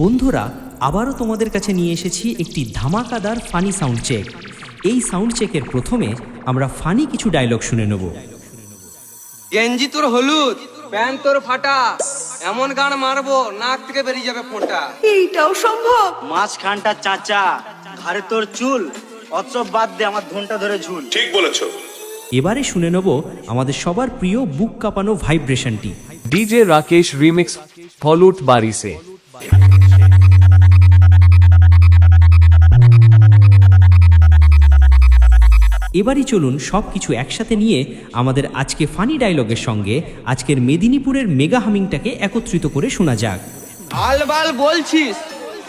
বন্ধুরা আবারও তোমাদের কাছে নিয়ে এসেছি একটি ধামাকাদার ফানি সাউন্ড চেক এই সাউন্ড চেকের প্রথমে আমরা ফানি কিছু ডায়লগ শুনে নেব। গেঞ্জি তোর হলুদ প্যান্ট তোর ফাটা এমন গান মারবো নাক থেকে বেরিয়ে যাবে ফোঁটা এইটাও সম্ভব? মাঝখানটা চাচা ঘাড়ে তোর চুল অচ্ছব বাদ দে আমার ঘণ্টা ধরে ঝুল। ঠিক বলেছ। এবারে শুনে নেব আমাদের সবার প্রিয় বুক কাঁপানো ভাইব্রেশনটি ডিজে রাকেশ রিমিক্স ফলুট বারিসে এবারই চলুন সব কিছু একসাথে নিয়ে আমাদের আজকে ফানি ডায়লগের সঙ্গে আজকের মেদিনীপুরের মেগা হামিংটাকে একত্রিত করে শোনা যাক। আলবাল বলছিস।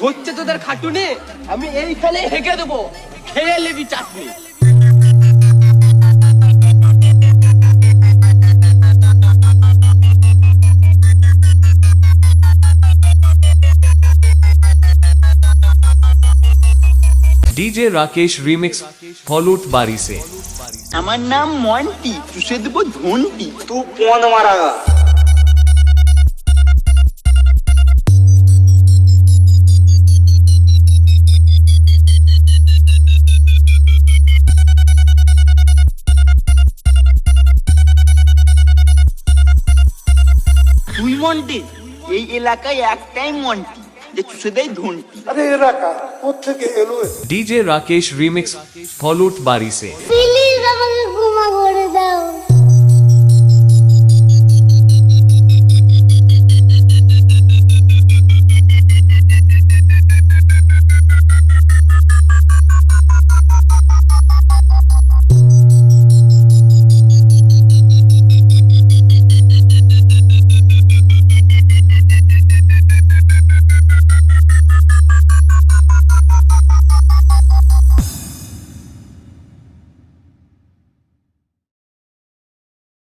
হচ্ছে তোদের খাটুনে, আমি এইখানে হেঁকে দেবো। খেয়ে নেবি চাটনি। ডিজে রাকেশ রিমিক্স ফলুট বাড়ি আমার নাম মন্টি চুষে দেবো ধন্টি তু কোন মারা তুই মন্টি এই এলাকায় একটাই Monti. DJ Rakesh remix flute बारी से।